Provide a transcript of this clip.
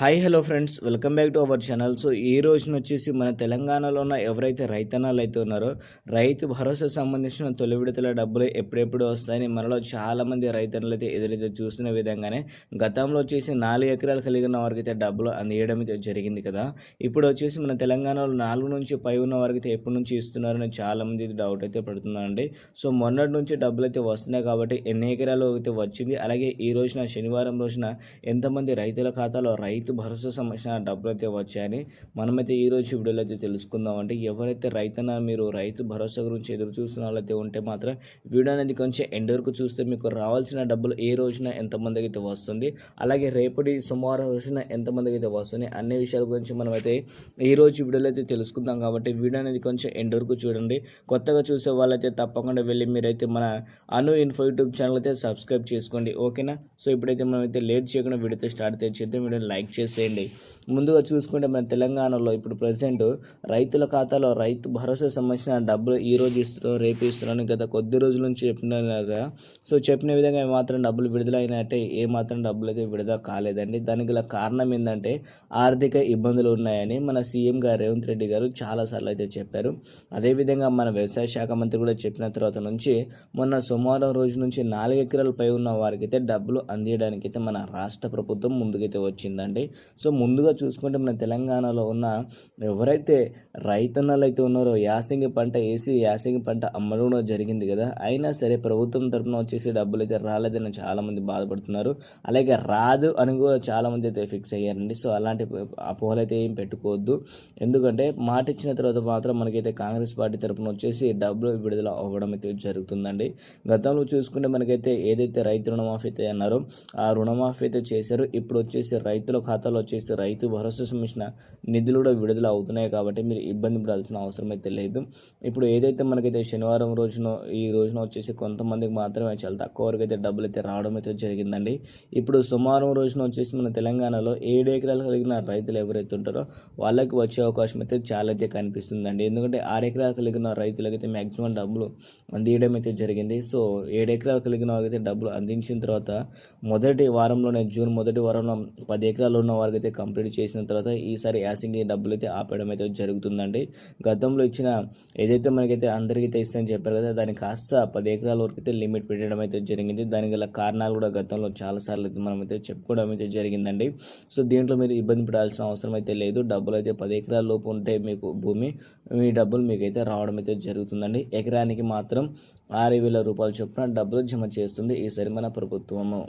Hi hello friends. Welcome back to our channel. So ఈ రోజున వచ్చేసి మన తెలంగాణలో ఉన్న ఎవరైతే రైతన్నాలు అయితే ఉన్నారో రైతు భరోసా సంబంధించిన తొలి విడతల డబ్బులు ఎప్పుడెప్పుడు వస్తాయని మనలో చాలామంది రైతన్నులు అయితే ఎదురైతే చూస్తున్న విధంగానే గతంలో వచ్చేసి నాలుగు ఎకరాలు కలిగిన వారికి అయితే డబ్బులు అందియడం అయితే జరిగింది కదా. ఇప్పుడు వచ్చేసి మన తెలంగాణలో నాలుగు నుంచి పై ఉన్న వారికి అయితే ఎప్పటి నుంచి ఇస్తున్నారని చాలామంది డౌట్ అయితే పడుతున్నారండి. సో మొన్నటి నుంచి డబ్బులు అయితే వస్తున్నాయి కాబట్టి ఎన్ని ఎకరాలు అయితే వచ్చింది అలాగే ఈ రోజున శనివారం రోజున ఎంతమంది రైతుల ఖాతాలో రైతు రైతు భరోసా సంబంధించిన డబ్బులు అయితే వచ్చాయని మనమైతే ఈరోజు రోజు వీడియోలో అయితే తెలుసుకుందాం అంటే ఎవరైతే రైతన్న మీరు రైతు భరోసా గురించి ఎదురు చూస్తున్న వాళ్ళైతే ఉంటే మాత్రం వీడియో అనేది కొంచెం ఎండ్ వరకు చూస్తే మీకు రావాల్సిన డబ్బులు ఏ రోజున ఎంతమందికి అయితే వస్తుంది అలాగే రేపటి సోమవారం రోజున ఎంతమందికి అయితే వస్తుంది అన్ని విషయాల గురించి మనమైతే ఈ రోజు వీడియోలో అయితే తెలుసుకుందాం కాబట్టి వీడియో అనేది కొంచెం ఎండ్ వరకు చూడండి. కొత్తగా చూసే వాళ్ళైతే తప్పకుండా వెళ్ళి మీరైతే మన అను ఇన్ఫో యూట్యూబ్ ఛానల్ అయితే సబ్స్క్రైబ్ చేసుకోండి. ఓకేనా? సో ఇప్పుడైతే మనం అయితే లేట్ చేయకుండా వీడియోతో స్టార్ట్ చేద్దాం. వీడియో లైక్ చేసేయండి ముందుగా చూసుకుంటే మన తెలంగాణలో ఇప్పుడు ప్రజెంట్ రైతుల ఖాతాలో రైతు భరోసా సంబంధించిన డబ్బులు ఈ రోజు ఇస్తున్నాం రేపు ఇస్తున్నాను గత కొద్ది రోజుల నుంచి చెప్తున్నారు కదా సో చెప్పిన విధంగా మాత్రం డబ్బులు విడుదల అయినట్టే ఏ మాత్రం డబ్బులు అయితే విడుదల కాలేదండి. దానికి గల కారణం ఏంటంటే ఆర్థిక ఇబ్బందులు ఉన్నాయని మన సీఎం గారు రేవంత్ రెడ్డి గారు చాలాసార్లు అయితే చెప్పారు. అదేవిధంగా మన వ్యవసాయ శాఖ మంత్రి కూడా చెప్పిన తర్వాత నుంచి మొన్న సోమవారం రోజు నుంచి నాలుగు ఎకరాల పై ఉన్న వారికి అయితే డబ్బులు అందియడానికి అయితే మన రాష్ట్ర ప్రభుత్వం ముందుకైతే వచ్చిందండి. సో ముందుగా చూసుకుంటే మన తెలంగాణలో ఉన్న ఎవరైతే రైతన్నలు అయితే ఉన్నారో యాసంగి పంట వేసి యాసంగి పంట అమ్మడం జరిగింది కదా. అయినా సరే ప్రభుత్వం తరఫున వచ్చేసి డబ్బులు అయితే రాలేదని చాలామంది బాధపడుతున్నారు. అలాగే రాదు అని కూడా చాలామంది అయితే ఫిక్స్ అయ్యారండి. సో అలాంటి అపోహలు అయితే ఏం పెట్టుకోవద్దు. ఎందుకంటే మాట ఇచ్చిన తర్వాత మాత్రం మనకైతే కాంగ్రెస్ పార్టీ తరఫున వచ్చేసి డబ్బులు విడుదల అవ్వడం అయితే జరుగుతుందండి. గతంలో చూసుకుంటే మనకైతే ఏదైతే రైతు రుణమాఫీ అయితే అన్నారో ఆ రుణమాఫీ అయితే చేశారు. ఇప్పుడు వచ్చేసి రైతుల ఖాతాలో వచ్చేసి రైతు భరోసా సంబంధించిన నిధులు కూడా విడుదల అవుతున్నాయి కాబట్టి మీరు ఇబ్బంది పడాల్సిన అవసరం అయితే లేదు. ఇప్పుడు ఏదైతే మనకైతే శనివారం రోజున ఈ రోజున వచ్చేసి కొంతమందికి మాత్రమే చాలా తక్కువ వరకు అయితే డబ్బులు అయితే రావడం అయితే జరిగిందండి. ఇప్పుడు సోమవారం రోజున వచ్చేసి మన తెలంగాణలో ఏడు ఎకరాలు కలిగిన రైతులు ఎవరైతే ఉంటారో వాళ్ళకి వచ్చే అవకాశం అయితే చాలా అయితే కనిపిస్తుందండి. ఎందుకంటే ఆరు ఎకరాలు కలిగిన రైతులకైతే మ్యాక్సిమం డబ్బులు అందియడం అయితే జరిగింది. సో ఏడు ఎకరాలు కలిగిన వారికి డబ్బులు అందించిన తర్వాత మొదటి వారంలోనే జూన్ మొదటి వారంలో పది ఎకరాలు ఉన్న వారికి అయితే కంప్లీట్ చేసిన తర్వాత ఈసారి యాసింగ్ డబ్బులు అయితే ఆపేయడం అయితే జరుగుతుందండి. గతంలో ఇచ్చిన ఏదైతే మనకైతే అందరికీ అయితే చెప్పారు కదా దానికి కాస్త పది ఎకరాల వరకు అయితే లిమిట్ పెట్టడం అయితే జరిగింది. దానికి గల కారణాలు కూడా గతంలో చాలాసార్లు అయితే మనం అయితే చెప్పుకోవడం అయితే జరిగిందండి. సో దీంట్లో మీరు ఇబ్బంది పడాల్సిన అవసరం అయితే లేదు. డబ్బులు అయితే పది ఎకరాల లోపు ఉంటే మీకు భూమి మీ డబ్బులు మీకు అయితే రావడం అయితే జరుగుతుందండి. ఎకరానికి మాత్రం ఆరు వేల రూపాయల చొప్పున డబ్బులు జమ చేస్తుంది ఈసారి మన ప్రభుత్వము.